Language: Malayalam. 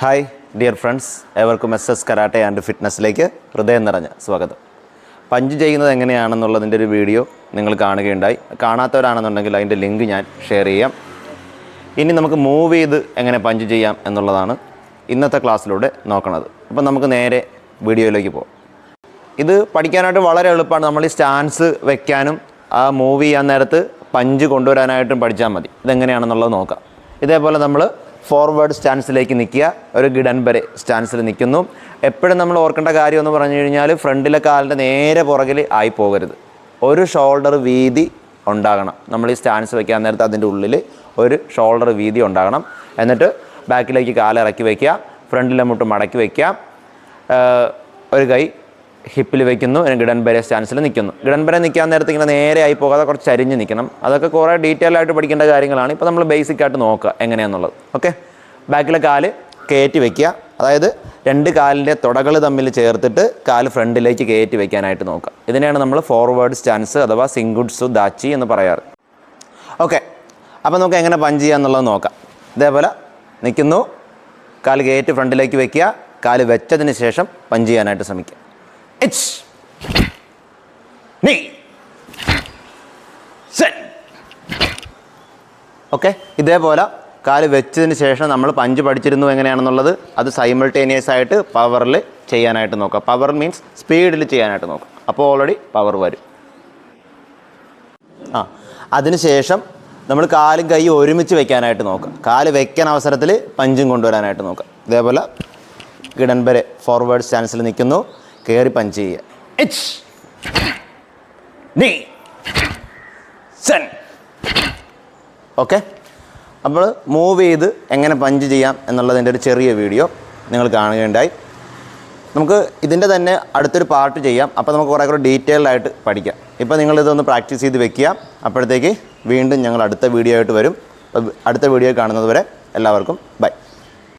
ഹായ് ഡിയർ ഫ്രണ്ട്സ് ഏവർക്കും എസ് എസ് കരാട്ടെ ആൻഡ് ഫിറ്റ്നസ്സിലേക്ക് ഹൃദയം നിറഞ്ഞ സ്വാഗതം. പഞ്ച് ചെയ്യുന്നത് എങ്ങനെയാണെന്നുള്ളതിന്റെ ഒരു വീഡിയോ നിങ്ങൾ കാണുകയുണ്ടായി. കാണാത്തവരാണെന്നുണ്ടെങ്കിൽ അതിന്റെ ലിങ്ക് ഞാൻ ഷെയർ ചെയ്യാം. ഇനി നമുക്ക് മൂവ് ചെയ്ത് എങ്ങനെ പഞ്ച് ചെയ്യാം എന്നുള്ളതാണ് ഇന്നത്തെ ക്ലാസ്സിലൂടെ നോക്കണത്. അപ്പം നമുക്ക് നേരെ വീഡിയോയിലേക്ക് പോകാം ഇത് പഠിക്കാനായിട്ട് വളരെ എളുപ്പമാണ്. നമ്മൾ ഈ സ്റ്റാൻസ് വെക്കാനും ആ മൂവ് ചെയ്യാൻ നേരത്ത് പഞ്ച് കൊണ്ടുവരാനായിട്ടും പഠിച്ചാൽ മതി. ഇതെങ്ങനെയാണെന്നുള്ളത് നോക്കാം. ഇതേപോലെ നമ്മൾ ഫോർവേഡ് സ്റ്റാൻസിലേക്ക് നിൽക്കുക. ഒരു ഗിഡൻ വരെ സ്റ്റാൻസിൽ നിൽക്കുന്നു. എപ്പോഴും നമ്മൾ ഓർക്കേണ്ട കാര്യം എന്ന് പറഞ്ഞു കഴിഞ്ഞാൽ ഫ്രണ്ടിലെ കാലിന്റെ നേരെ പുറകിൽ ആയി പോകരുത്. ഒരു ഷോൾഡർ വീതി ഉണ്ടാകണം. നമ്മൾ ഈ സ്റ്റാൻസ് വയ്ക്കാൻ നേരത്തെ അതിന്റെ ഉള്ളിൽ ഒരു ഷോൾഡർ വീതി ഉണ്ടാകണം. എന്നിട്ട് ബാക്കിലേക്ക് കാലിറക്കി വയ്ക്കുക ഫ്രണ്ടിലെ മുട്ട് മടക്കി വയ്ക്കുക ഒരു കൈ ഹിപ്പിൽ വെക്കുന്നു ഗിഡൻ ബരെ സ്റ്റാൻസിൽ നിൽക്കുന്നു. ഗിഡൻ ബരെ നിൽക്കാൻ നേരത്തെ ഇങ്ങനെ നേരെ ആയി പോകാതെ കുറച്ച് അരിഞ്ഞ് നിൽക്കണം. അതൊക്കെ കുറേ ഡീറ്റെയിൽ ആയിട്ട് പഠിക്കേണ്ട കാര്യങ്ങളാണ്. ഇപ്പോൾ നമ്മൾ ബേസിക് ആയിട്ട് നോക്കുക എങ്ങനെയാണെന്നുള്ളത് ഓക്കെ ബാക്കിലെ കാൽ കയറ്റി വെക്കുക. അതായത് രണ്ട് കാലിന്റെ തുടകൾ തമ്മിൽ ചേർത്തിട്ട് കാൽ ഫ്രണ്ടിലേക്ക് കയറ്റി വെക്കാനായിട്ട് നോക്കുക. ഇതിനെയാണ് നമ്മൾ ഫോർവേഡ് സ്റ്റാൻസ് അഥവാ സിംഗുഡ്സു ദാച്ചി എന്ന് പറയാറ്. ഓക്കെ അപ്പോൾ നമുക്ക് എങ്ങനെ പഞ്ച് ചെയ്യുക എന്നുള്ളത് നോക്കാം. ഇതേപോലെ നിൽക്കുന്നു. കാൽ കയറ്റി ഫ്രണ്ടിലേക്ക് വെക്കുക. കാൽ വെച്ചതിന് ശേഷം പഞ്ച് ചെയ്യാനായിട്ട് ശ്രമിക്കുക. ഇറ്റ്സ് നീ ഓക്കെ ഇതേപോലെ കാൽ വെച്ചതിന് ശേഷം നമ്മൾ പഞ്ച് പഠിച്ചിരുന്നു എങ്ങനെയാണെന്നുള്ളത് അത് സൈമിൾട്ടേനിയസ് ആയിട്ട് പവറിൽ ചെയ്യാനായിട്ട് നോക്കുക പവർ മീൻസ് സ്പീഡിൽ ചെയ്യാനായിട്ട് നോക്കുക അപ്പോൾ ഓൾറെഡി പവർ വരും. ആ അതിനുശേഷം നമ്മൾ കാലും കൈ ഒരുമിച്ച് വെക്കാനായിട്ട് നോക്കുക കാൽ വെക്കാൻ അവസരത്തിൽ പഞ്ചും കൊണ്ടുവരാനായിട്ട് നോക്കുക ഇതേപോലെ കിടൻ വരെ ഫോർവേഡ് സ്റ്റാൻസിൽ നിൽക്കുന്നു. കയറി പഞ്ച് ചെയ്യുക ഇറ്റ്സ് നീ. സെൻ ഓക്കെ അപ്പോൾ മൂവ് ചെയ്ത് എങ്ങനെ പഞ്ച് ചെയ്യാം എന്നുള്ളതിന്റെ ഒരു ചെറിയ വീഡിയോ നിങ്ങൾ കാണുകയുണ്ടായി. നമുക്ക് ഇതിന്റെ തന്നെ അടുത്തൊരു പാർട്ട് ചെയ്യാം. അപ്പോൾ നമുക്ക് കുറേ കൂടെ ഡീറ്റെയിൽഡ് ആയിട്ട് പഠിക്കാം. ഇപ്പോൾ നിങ്ങളിതൊന്ന് പ്രാക്ടീസ് ചെയ്ത് വെക്കുക. അപ്പോഴത്തേക്ക് വീണ്ടും ഞങ്ങൾ അടുത്ത വീഡിയോ ആയിട്ട് വരും. അടുത്ത വീഡിയോ കാണുന്നത് വരെ എല്ലാവർക്കും ബൈ